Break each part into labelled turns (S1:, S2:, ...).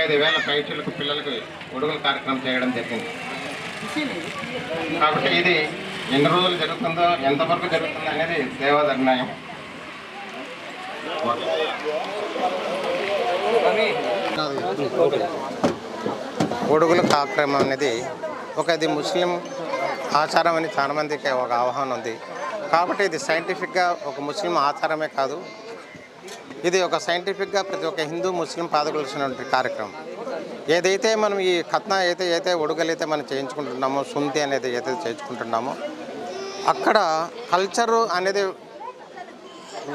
S1: ఐదు వేల పైచులకు పిల్లలకు ఉడుగుల కార్యక్రమం చేయడం జరిగింది. కాబట్టి ఇది ఎన్ని రోజులు జరుగుతుందో ఎంతవరకు జరుగుతుందో అనేది దేవా నిర్ణయం ఉడుగుల కార్యక్రమం అనేది ఒక ఇది ముస్లిం ఆచారం అని చాలామందికి ఒక అవగాహన ఉంది. కాబట్టి ఇది సైంటిఫిక్గా ఒక ముస్లిం ఆచారమే కాదు ఇది ఒక సైంటిఫిక్గా ప్రతి ఒక్క హిందూ ముస్లిం పాదకొలిసినటువంటి కార్యక్రమం. ఏదైతే మనం ఈ కథన అయితే అయితే ఉడుగలైతే మనం చేయించుకుంటున్నామో సుంతి అనేది ఏదైతే చేయించుకుంటున్నామో అక్కడ కల్చరు అనేది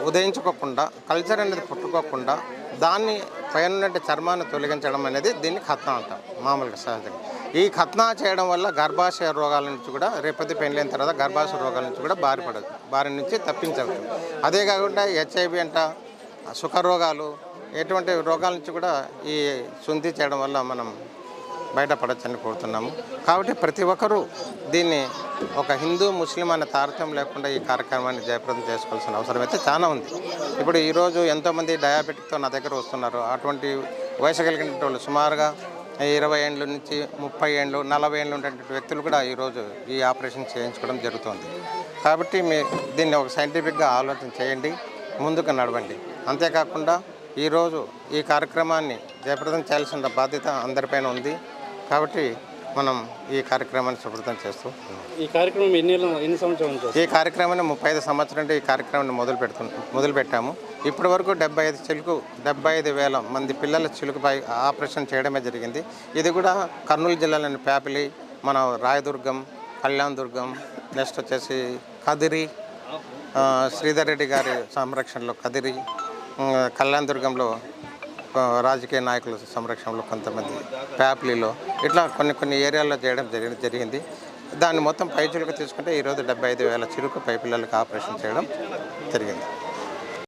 S1: ఉదయించుకోకుండా కల్చర్ అనేది పుట్టుకోకుండా దాన్ని పైన చర్మాన్ని తొలగించడం అనేది దీన్ని ఖత్నా అంటాం మామూలుగా సహజంగా. ఈ ఖత్నా చేయడం వల్ల గర్భాశయ రోగాల నుంచి కూడా రేపతి పెళ్ళైన తర్వాత గర్భాశయ రోగాల నుంచి కూడా బారిపడదు బారి నుంచి తప్పించవచ్చు. అదే కాకుండా హెచ్ఐవి అంట సుఖ రోగాలు ఎటువంటి రోగాల నుంచి కూడా ఈ శుంఠి చేయడం వల్ల మనం బయటపడచ్చని కోరుతున్నాము. కాబట్టి ప్రతి ఒక్కరూ దీన్ని ఒక హిందూ ముస్లిం అనే తారతమ్యం లేకుండా ఈ కార్యక్రమాన్ని జయప్రదం చేసుకోవాల్సిన అవసరం అయితే చాలా ఉంది. ఇప్పుడు ఈరోజు ఎంతోమంది డయాబెటిక్తో నా దగ్గర వస్తున్నారు. అటువంటి వయసు కలిగిన వాళ్ళు సుమారుగా ఇరవై ఏండ్ల నుంచి ముప్పై ఏండ్లు నలభై ఏండ్లు ఉండేటువంటి వ్యక్తులు కూడా ఈరోజు ఈ ఆపరేషన్ చేయించుకోవడం జరుగుతుంది. కాబట్టి మీ దీన్ని ఒక సైంటిఫిక్గా ఆలోచన చేయండి ముందుకు నడవండి. అంతేకాకుండా ఈరోజు ఈ కార్యక్రమాన్ని జయప్రదం చేయాల్సిన బాధ్యత అందరిపైన ఉంది. కాబట్టి మనం ఈ కార్యక్రమాన్ని సుప్రదం చేస్తూ.
S2: ఈ కార్యక్రమం ఎన్ని ఎన్ని సంవత్సరాల
S1: ఈ కార్యక్రమాన్ని ముప్పై ఐదు సంవత్సరం నుండి ఈ కార్యక్రమాన్ని మొదలు పెడుతు మొదలు పెట్టాము. ఇప్పటి వరకు డెబ్బై ఐదు చిలుకు డెబ్బై ఐదు వేల మంది పిల్లల చిలుకుపై ఆపరేషన్ చేయడమే జరిగింది. ఇది కూడా కర్నూలు జిల్లాలోని ప్యాపిలి మన రాయదుర్గం కళ్యాణ్ దుర్గం నెక్స్ట్ వచ్చేసి కదిరి శ్రీధర్ రెడ్డి గారి సంరక్షణలో కదిరి కళ్యాణ్ దుర్గంలో రాజకీయ నాయకుల సంరక్షణలో కొంతమంది ప్యాప్లీలో ఇట్లా కొన్ని కొన్ని ఏరియాల్లో చేయడం జరిగి జరిగింది. దాన్ని మొత్తం పై చిలుక తీసుకుంటే ఈరోజు డెబ్బై ఐదు వేల చిరుకు పై పిల్లలకు ఆపరేషన్ చేయడం జరిగింది.